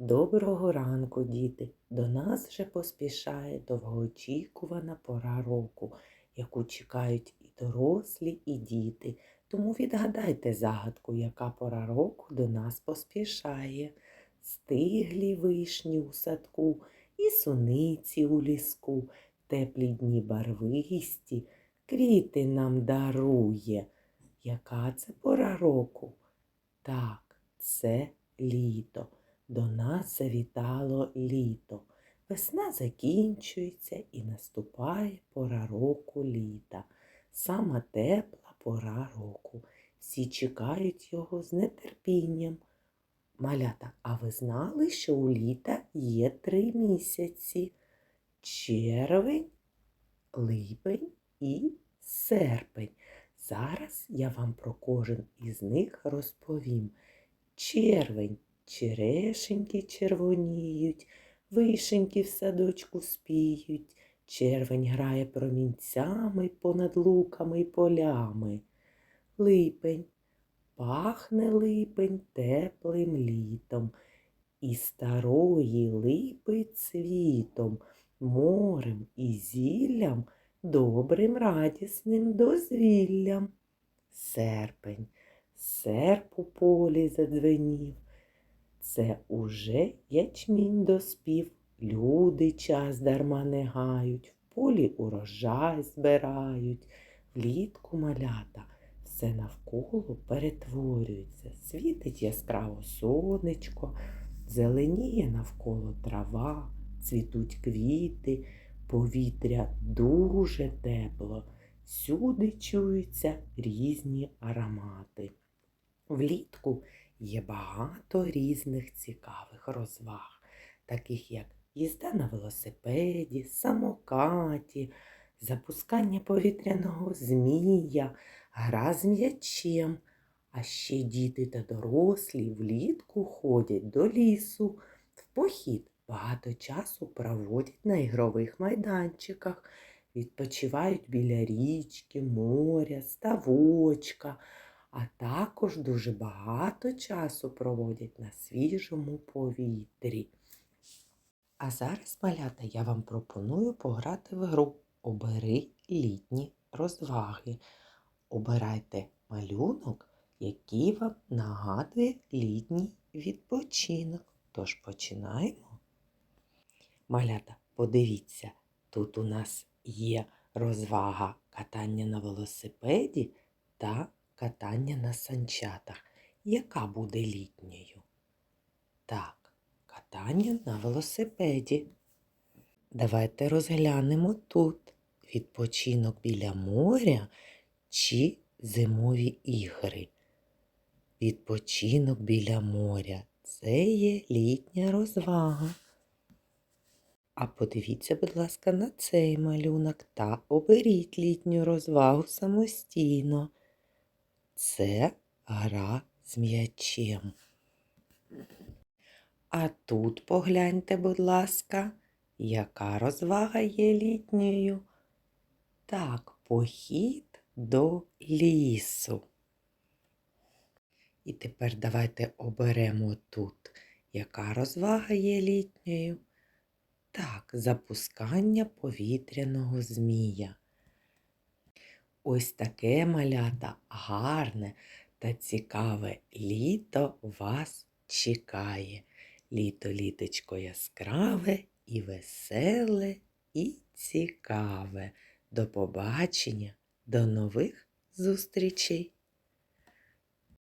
Доброго ранку, діти! До нас вже поспішає довгоочікувана пора року, яку чекають і дорослі, і діти. Тому відгадайте загадку, яка пора року до нас поспішає. Стиглі вишні у садку і суниці у ліску, теплі дні барвисті, квіти нам дарує. Яка це пора року? Так, це літо. До нас завітало літо. Весна закінчується і наступає пора року літа. Сама тепла пора року. Всі чекають його з нетерпінням. Малята, а ви знали, що у літа є три місяці? Червень, липень і серпень. Зараз я вам про кожен із них розповім. Червень черешеньки червоніють, вишеньки в садочку спіють, червень грає промінцями понад луками й полями. Липень, пахне липень теплим літом, і старої липи цвітом, морем і зіллям, добрим радісним дозвіллям. Серпень, серп у полі задзвенів. Це уже ячмінь доспів, люди час дарма не гають, в полі урожай збирають, влітку малята, все навколо перетворюється, світить яскраво сонечко, зеленіє навколо трава, цвітуть квіти, повітря дуже тепло, всюди чуються різні аромати. Влітку Є багато різних цікавих розваг, таких як їзда на велосипеді, самокаті, запускання повітряного змія, гра з м'ячем. А ще діти та дорослі влітку ходять до лісу, в похід багато часу проводять на ігрових майданчиках, відпочивають біля річки, моря, ставочка а також дуже багато часу проводять на свіжому повітрі. А зараз, малята, я вам пропоную пограти в гру Обери літні розваги. Обирайте малюнок, який вам нагадує літній відпочинок. Тож починаємо. Малята, подивіться, тут у нас є розвага катання на велосипеді та катання на санчатах. Яка буде літньою? Так, катання на велосипеді. Давайте розглянемо тут відпочинок біля моря чи зимові ігри. Відпочинок біля моря це є літня розвага. А подивіться, будь ласка, на цей малюнок та оберіть літню розвагу самостійно. Це гра з м'ячем. А тут погляньте, будь ласка, яка розвага є літньою. Так, похід до лісу. І тепер давайте оберемо тут, яка розвага є літньою. Так, запускання повітряного змія. Ось таке малята гарне та цікаве літо вас чекає. Літо літочко яскраве і веселе, і цікаве. До побачення, до нових зустрічей!